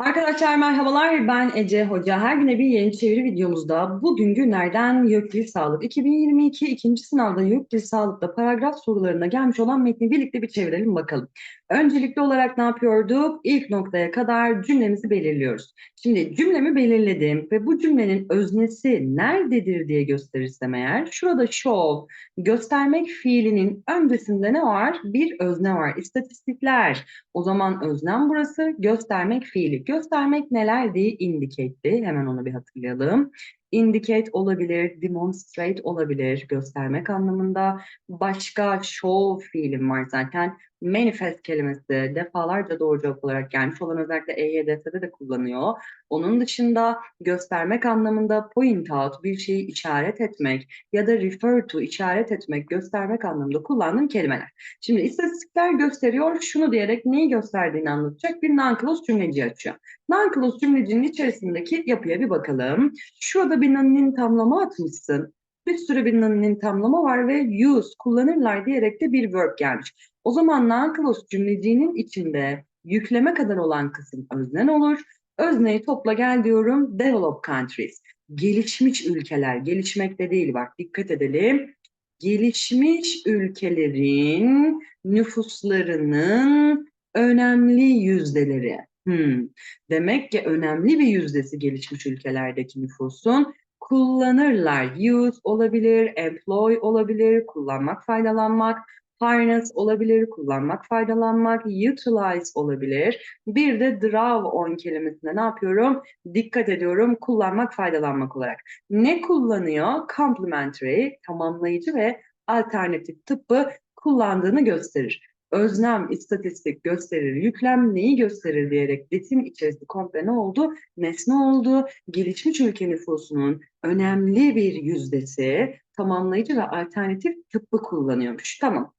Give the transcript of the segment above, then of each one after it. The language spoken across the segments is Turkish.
Arkadaşlar merhabalar ben Ece Hoca. Her güne bir yeni çeviri videomuzda bugün günlerden YÖKDİL Sağlık 2022 ikinci sınavda YÖKDİL Sağlık'ta paragraf sorularına gelmiş olan metni birlikte bir çevirelim bakalım. Öncelikli olarak ne yapıyorduk? İlk noktaya kadar cümlemizi belirliyoruz. Şimdi cümlemi belirledim ve bu cümlenin öznesi nerededir diye gösterirsem eğer şurada show göstermek fiilinin öncesinde ne var? Bir özne var. İstatistikler. O zaman öznem burası göstermek fiili. Göstermek nelerdi? Indicate'di. Hemen onu bir hatırlayalım. Indicate olabilir, demonstrate olabilir, göstermek anlamında. Başka show fiilim var zaten. Manifest kelimesi defalarca doğru cevap olarak gelmiş olan özellikle EYDS'de de kullanıyor. Onun dışında göstermek anlamında point out, bir şeyi işaret etmek ya da refer to, işaret etmek, göstermek anlamında kullandığım kelimeler. Şimdi istatistikler gösteriyor, şunu diyerek neyi gösterdiğini anlatacak bir non-clause cümleci açıyor. Non-clause cümlecinin içerisindeki yapıya bir bakalım. Şurada bir non'nin tamlama atmışsın. Bir sürü bir non'nin tamlama var ve use, kullanırlar diyerek de bir verb gelmiş. O zaman non-clause cümleciğinin içinde yükleme kadar olan kısım öznen olur. Özneyi topla gel diyorum. Developed countries. Gelişmiş ülkeler. Gelişmekte değil bak dikkat edelim. Gelişmiş ülkelerin nüfuslarının önemli yüzdeleri. Hmm. Demek ki önemli bir yüzdesi gelişmiş ülkelerdeki nüfusun kullanırlar. Use olabilir, employ olabilir, kullanmak, faydalanmak, harness olabilir, kullanmak, faydalanmak, utilize olabilir. Bir de draw on kelimesine ne yapıyorum? Dikkat ediyorum kullanmak, faydalanmak olarak. Ne kullanıyor? Complementary, tamamlayıcı ve alternatif tıbbı kullandığını gösterir. Özlem, istatistik gösterir, yüklem neyi gösterir diyerek ritim içerisinde komple ne oldu? Nesne oldu. Gelişmiş ülke nüfusunun önemli bir yüzdesi tamamlayıcı ve alternatif tıbbı kullanıyormuş. Tamam.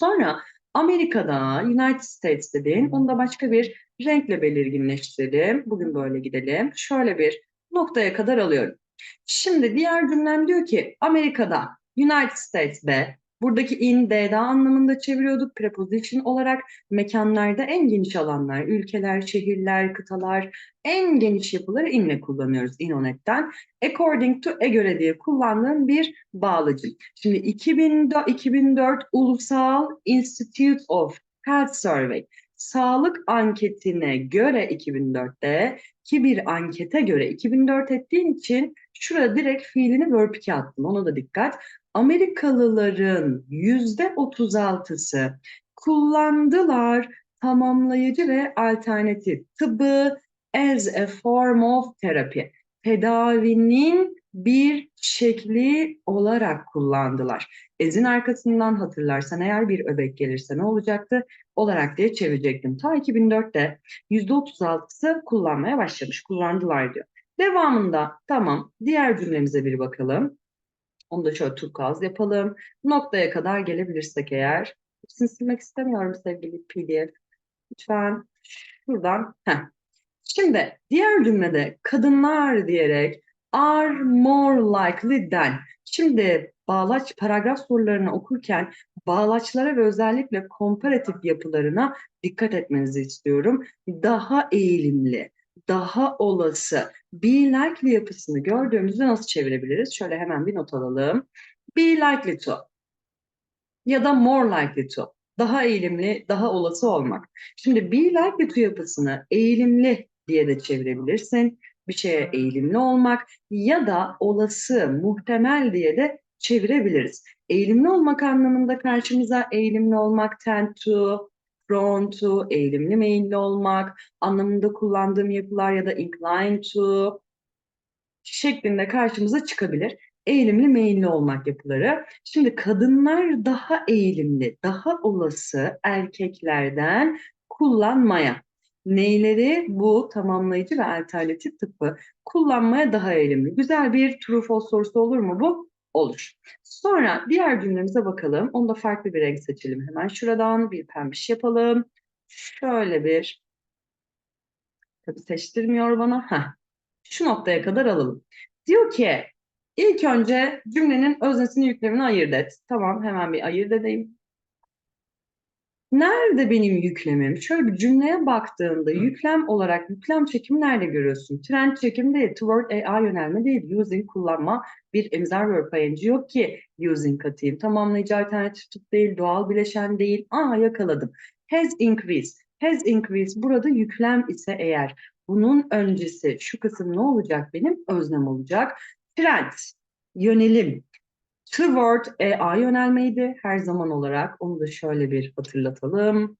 Sonra Amerika'da, United States dediğin, onu da başka bir renkle belirginleştirelim. Bugün böyle gidelim. Şöyle bir noktaya kadar alıyorum. Şimdi diğer cümlem diyor ki Amerika'da, United States'de Buradaki in, D'da anlamında çeviriyorduk. Preposition olarak mekanlarda en geniş alanlar, ülkeler, şehirler, kıtalar, en geniş yapıları inle kullanıyoruz inonetten. According to, e göre diye kullandığım bir bağlacı. Şimdi 2004, 2004 Ulusal Institute of Health Survey sağlık anketine göre 2004'te ki bir ankete göre 2004 ettiğin için şurada direkt fiilini verb 2 attım. Ona da dikkat. Amerikalıların yüzde 36'sı kullandılar tamamlayıcı ve alternatif tıbbı as a form of therapy. Tedavinin bir şekli olarak kullandılar. Ezin arkasından hatırlarsan eğer bir öbek gelirse ne olacaktı? Olarak diye çevirecektim. Ta 2004'te %36'sı kullanmaya başlamış, kullandılar diyor. Devamında tamam diğer cümlemize bir bakalım. Onu da şöyle turkuaz yapalım. Noktaya kadar gelebilirsek eğer. Hepsini silmek istemiyorum sevgili PDF. Lütfen şuradan. Heh. Şimdi diğer cümlede kadınlar diyerek are more likely than. Şimdi bağlaç paragraf sorularını okurken bağlaçlara ve özellikle komparatif yapılarına dikkat etmenizi istiyorum. Daha eğilimli, daha olası, be likely yapısını gördüğümüzde nasıl çevirebiliriz? Şöyle hemen bir not alalım. Be likely to ya da more likely to. Daha eğilimli, daha olası olmak. Şimdi be likely to yapısını eğilimli diye de çevirebilirsin. Bir şeye eğilimli olmak ya da olası, muhtemel diye de çevirebiliriz. Eğilimli olmak anlamında karşımıza eğilimli olmak tend to, prone to, eğilimli meyilli olmak anlamında kullandığım yapılar ya da inclined to şeklinde karşımıza çıkabilir. Eğilimli meyilli olmak yapıları. Şimdi kadınlar daha eğilimli, daha olası erkeklerden kullanmaya. Neyleri bu tamamlayıcı ve alternatif tıbbı kullanmaya daha eğilimli. Güzel bir true false sorusu olur mu bu? Olur. Sonra diğer cümlemize bakalım. Onu da farklı bir renk seçelim. Hemen şuradan bir pembiş yapalım. Şöyle bir tabii seçtirmiyor bana. Heh. Şu noktaya kadar alalım. Diyor ki ilk önce cümlenin öznesini yüklemini ayırt et. Tamam hemen bir ayırt edeyim. Nerede benim yüklemim? Şöyle bir cümleye baktığında yüklem olarak yüklem çekimi nerede görüyorsun? Trend çekim değil, toward AI yönelme değil, using kullanma bir emzer verb ing yok ki using katayım. Tamamlayıcı alternatif tip değil, doğal bileşen değil. Aa yakaladım. Has increased. Has increased burada yüklem ise eğer bunun öncesi şu kısım ne olacak benim? Özlem olacak. Trend, yönelim. Toward AI yönelmeydi her zaman olarak. Onu da şöyle bir hatırlatalım.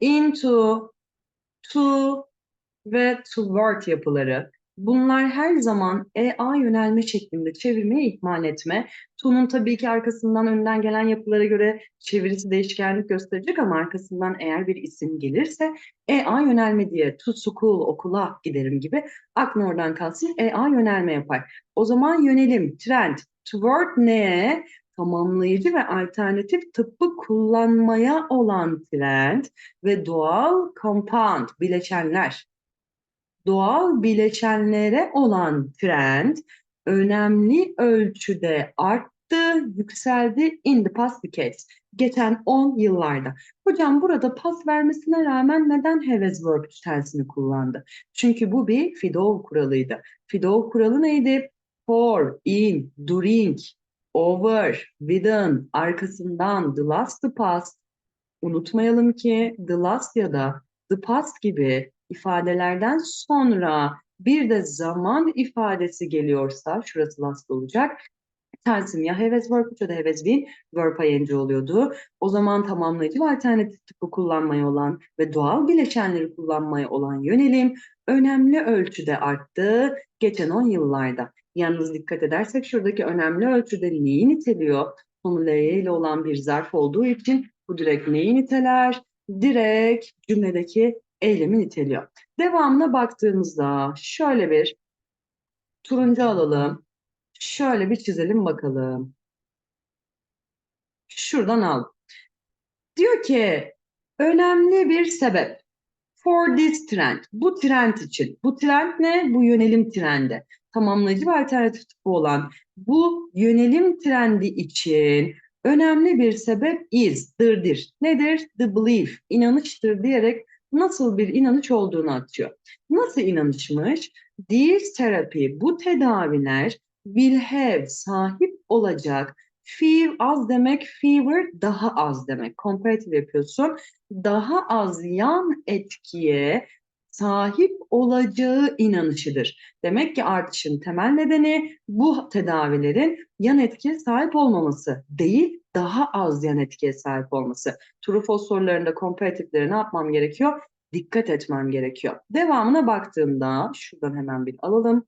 Into, to ve toward yapıları. Bunlar her zaman EA yönelme şeklinde çevirmeyi ihmal etme. To'nun tabii ki arkasından önden gelen yapılara göre çevirisi değişkenlik gösterecek ama arkasından eğer bir isim gelirse EA yönelme diye to school okula giderim gibi aklın oradan kalsın EA yönelme yapar. O zaman yönelim, trend, toward neye? Tamamlayıcı ve alternatif tıbbı kullanmaya olan trend ve doğal compound bileşenler doğal bileşenlere olan trend önemli ölçüde arttı, yükseldi in the past decades. Geçen 10 yıllarda. Hocam burada pas vermesine rağmen neden has worked tensini kullandı? Çünkü bu bir Fidov kuralıydı. Fidov kuralı neydi? For, in, during, over, within, arkasından, the last, the past. Unutmayalım ki the last ya da the past gibi ifadelerden sonra bir de zaman ifadesi geliyorsa, şurası last olacak. Tersim ya heves verb ya da heves bin verb ing oluyordu. O zaman tamamlayıcı ve alternatif tıpı kullanmaya olan ve doğal bileşenleri kullanmaya olan yönelim önemli ölçüde arttı geçen 10 yıllarda. Yalnız dikkat edersek şuradaki önemli ölçüde neyi niteliyor? Sonu ile olan bir zarf olduğu için bu direkt neyi niteler? Direkt cümledeki eylemi niteliyor. Devamına baktığımızda şöyle bir turuncu alalım. Şöyle bir çizelim bakalım. Şuradan al. Diyor ki önemli bir sebep. For this trend. Bu trend için. Bu trend ne? Bu yönelim trendi. Tamamlayıcı ve alternatif olan bu yönelim trendi için önemli bir sebep is, dırdır. Nedir? The belief, inanıştır diyerek nasıl bir inanış olduğunu atıyor. Nasıl inanışmış? These therapy, bu tedaviler will have, sahip olacak. Fear az demek, fever daha az demek. Comparative yapıyorsun. Daha az yan etkiye sahip olacağı inanışıdır. Demek ki artışın temel nedeni bu tedavilerin yan etkiye sahip olmaması değil, daha az yan etkiye sahip olması. True sorularında komparatifleri ne yapmam gerekiyor? Dikkat etmem gerekiyor. Devamına baktığımda şuradan hemen bir alalım.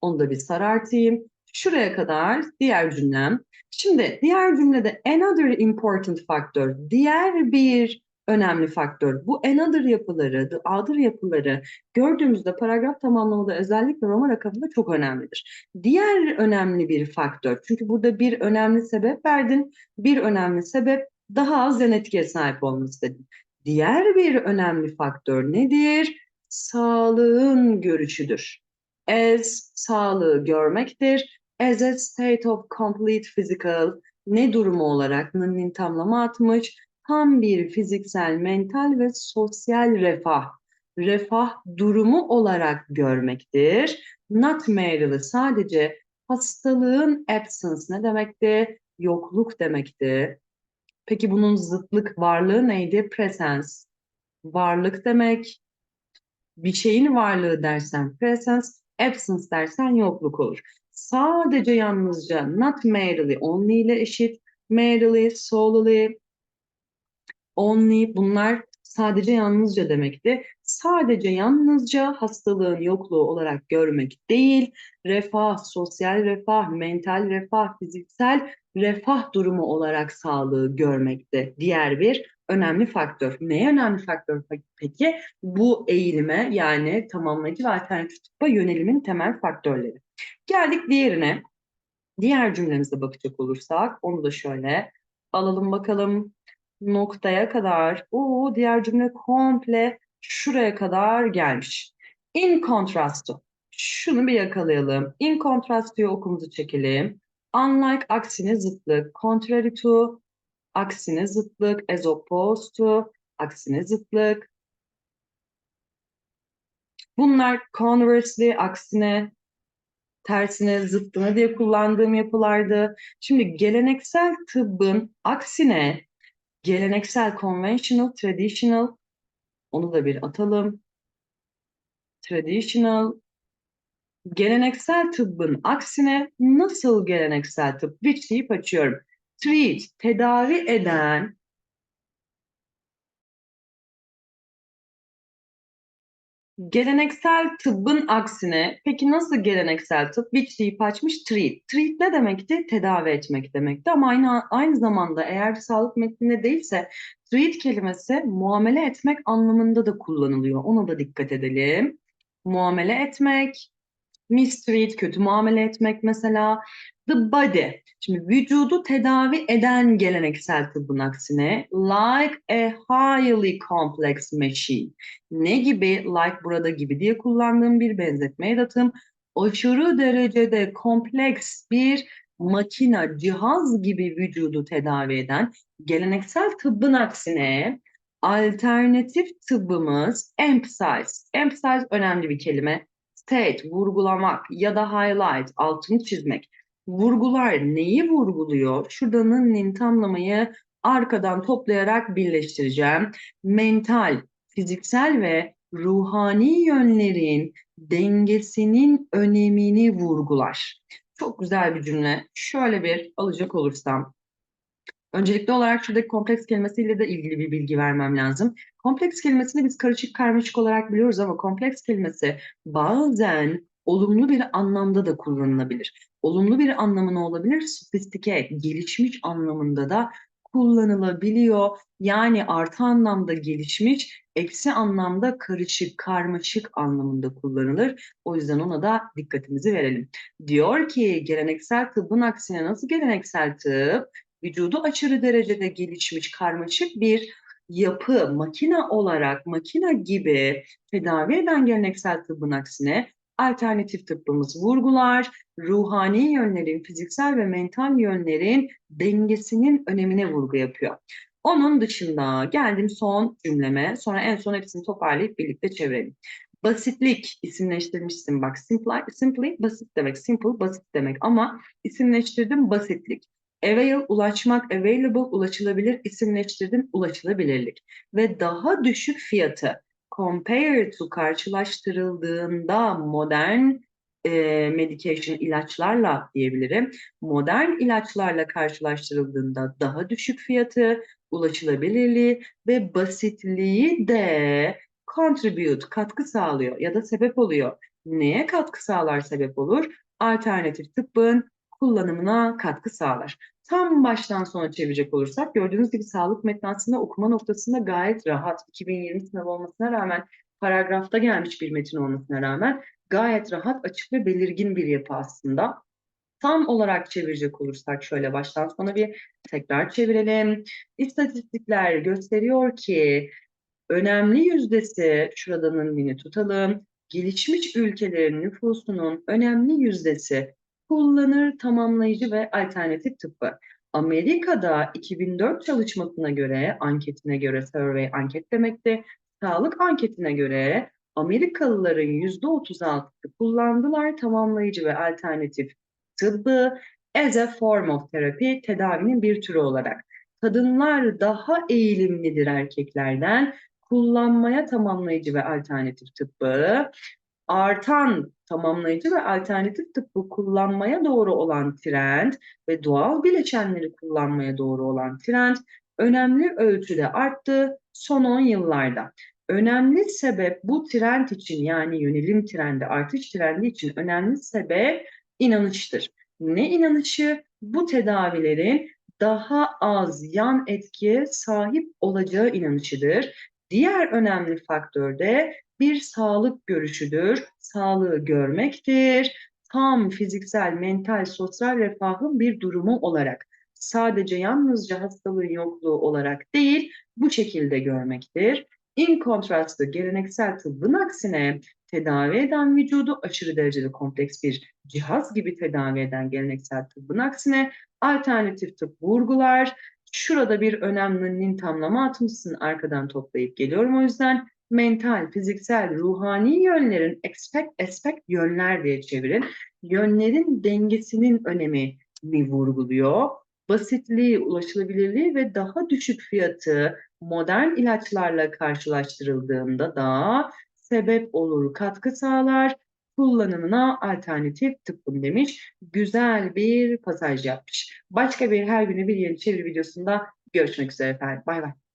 Onu da bir sarartayım. Şuraya kadar diğer cümlem. Şimdi diğer cümlede another important factor, diğer bir önemli faktör. Bu another yapıları, the other yapıları gördüğümüzde paragraf tamamlamada özellikle Roma rakamında çok önemlidir. Diğer önemli bir faktör. Çünkü burada bir önemli sebep verdin. Bir önemli sebep daha az yan etkiye sahip olması dedim. Diğer bir önemli faktör nedir? Sağlığın görüşüdür. As sağlığı görmektir. As a state of complete physical ne durumu olarak nın tamlama atmış tam bir fiziksel, mental ve sosyal refah, refah durumu olarak görmektir. Not merely sadece hastalığın absence ne demekti? Yokluk demekti. Peki bunun zıtlık varlığı neydi? Presence. Varlık demek. Bir şeyin varlığı dersen presence, absence dersen yokluk olur. Sadece yalnızca not merely, only ile eşit. Merely, solely, only bunlar sadece yalnızca demekti. Sadece yalnızca hastalığın yokluğu olarak görmek değil, refah, sosyal refah, mental refah, fiziksel refah durumu olarak sağlığı görmekte diğer bir önemli faktör. Ne önemli faktör peki? Bu eğilime yani tamamlayıcı ve alternatif tıbba yönelimin temel faktörleri. Geldik diğerine. Diğer cümlemize bakacak olursak onu da şöyle alalım bakalım noktaya kadar. o diğer cümle komple şuraya kadar gelmiş. In contrast to. Şunu bir yakalayalım. In contrast to okumuzu çekelim. Unlike aksine zıtlık. Contrary to aksine zıtlık, as opposed to, aksine zıtlık. Bunlar conversely, aksine, tersine, zıttına diye kullandığım yapılardı. Şimdi geleneksel tıbbın aksine geleneksel, conventional, traditional, onu da bir atalım. Traditional, geleneksel tıbbın aksine nasıl geleneksel tıp? Which deyip açıyorum. Treat, tedavi eden Geleneksel tıbbın aksine, peki nasıl geleneksel tıp? Which deyip açmış treat. Treat ne demekti? Tedavi etmek demekti. Ama aynı, aynı zamanda eğer bir sağlık metninde değilse treat kelimesi muamele etmek anlamında da kullanılıyor. Ona da dikkat edelim. Muamele etmek, mistreat, kötü muamele etmek mesela. The body, şimdi vücudu tedavi eden geleneksel tıbbın aksine like a highly complex machine. Ne gibi? Like burada gibi diye kullandığım bir benzetme edatım. Aşırı derecede kompleks bir makina, cihaz gibi vücudu tedavi eden geleneksel tıbbın aksine alternatif tıbbımız emphasize. Emphasize önemli bir kelime state, vurgulamak ya da highlight, altını çizmek. Vurgular neyi vurguluyor? Şuradanın nin tamlamayı arkadan toplayarak birleştireceğim. Mental, fiziksel ve ruhani yönlerin dengesinin önemini vurgular. Çok güzel bir cümle. Şöyle bir alacak olursam. Öncelikli olarak şuradaki kompleks kelimesiyle de ilgili bir bilgi vermem lazım. Kompleks kelimesini biz karışık karmaşık olarak biliyoruz ama kompleks kelimesi bazen olumlu bir anlamda da kullanılabilir. Olumlu bir anlamı ne olabilir? Sofistike, gelişmiş anlamında da kullanılabiliyor. Yani artı anlamda gelişmiş, eksi anlamda karışık, karmaşık anlamında kullanılır. O yüzden ona da dikkatimizi verelim. Diyor ki geleneksel tıbbın aksine nasıl geleneksel tıp? Vücudu aşırı derecede gelişmiş, karmaşık bir yapı, makina olarak, makina gibi tedavi eden geleneksel tıbbın aksine alternatif tıbbımız vurgular, ruhani yönlerin, fiziksel ve mental yönlerin dengesinin önemine vurgu yapıyor. Onun dışında geldim son cümleme, sonra en son hepsini toparlayıp birlikte çevirelim. Basitlik isimleştirmişsin bak. Simply, simply basit demek, simple basit demek ama isimleştirdim basitlik. Avail ulaşmak, available ulaşılabilir, isimleştirdim ulaşılabilirlik. Ve daha düşük fiyatı compare to karşılaştırıldığında modern e, medication ilaçlarla diyebilirim. Modern ilaçlarla karşılaştırıldığında daha düşük fiyatı, ulaşılabilirliği ve basitliği de contribute, katkı sağlıyor ya da sebep oluyor. Neye katkı sağlar sebep olur? Alternatif tıbbın kullanımına katkı sağlar. Tam baştan sona çevirecek olursak gördüğünüz gibi sağlık metni aslında okuma noktasında gayet rahat. 2020 sınav olmasına rağmen paragrafta gelmiş bir metin olmasına rağmen gayet rahat, açık ve belirgin bir yapı aslında. Tam olarak çevirecek olursak şöyle baştan sona bir tekrar çevirelim. İstatistikler gösteriyor ki önemli yüzdesi, şuradanın mini tutalım, gelişmiş ülkelerin nüfusunun önemli yüzdesi kullanır tamamlayıcı ve alternatif tıbbı. Amerika'da 2004 çalışmasına göre, anketine göre, survey anket demekti, sağlık anketine göre Amerikalıların %36'sı kullandılar tamamlayıcı ve alternatif tıbbı as a form of therapy, tedavinin bir türü olarak. Kadınlar daha eğilimlidir erkeklerden, kullanmaya tamamlayıcı ve alternatif tıbbı artan tamamlayıcı ve alternatif tıbbı kullanmaya doğru olan trend ve doğal bileşenleri kullanmaya doğru olan trend önemli ölçüde arttı son 10 yıllarda. Önemli sebep bu trend için yani yönelim trendi, artış trendi için önemli sebep inanıştır. Ne inanışı? Bu tedavilerin daha az yan etkiye sahip olacağı inanışıdır. Diğer önemli faktör de bir sağlık görüşüdür. Sağlığı görmektir. Tam fiziksel, mental, sosyal refahın bir durumu olarak sadece yalnızca hastalığın yokluğu olarak değil bu şekilde görmektir. In contrast geleneksel tıbbın aksine tedavi eden vücudu aşırı derecede kompleks bir cihaz gibi tedavi eden geleneksel tıbbın aksine alternatif tıp vurgular, Şurada bir önemli nin tamlama atmışsın. Arkadan toplayıp geliyorum. O yüzden mental, fiziksel, ruhani yönlerin expect, aspect yönler diye çevirin. Yönlerin dengesinin önemini vurguluyor. Basitliği, ulaşılabilirliği ve daha düşük fiyatı modern ilaçlarla karşılaştırıldığında da sebep olur, katkı sağlar, kullanımına alternatif tıbbın demiş. Güzel bir pasaj yapmış. Başka bir her günü bir yeni çeviri videosunda görüşmek üzere efendim. Bay bay.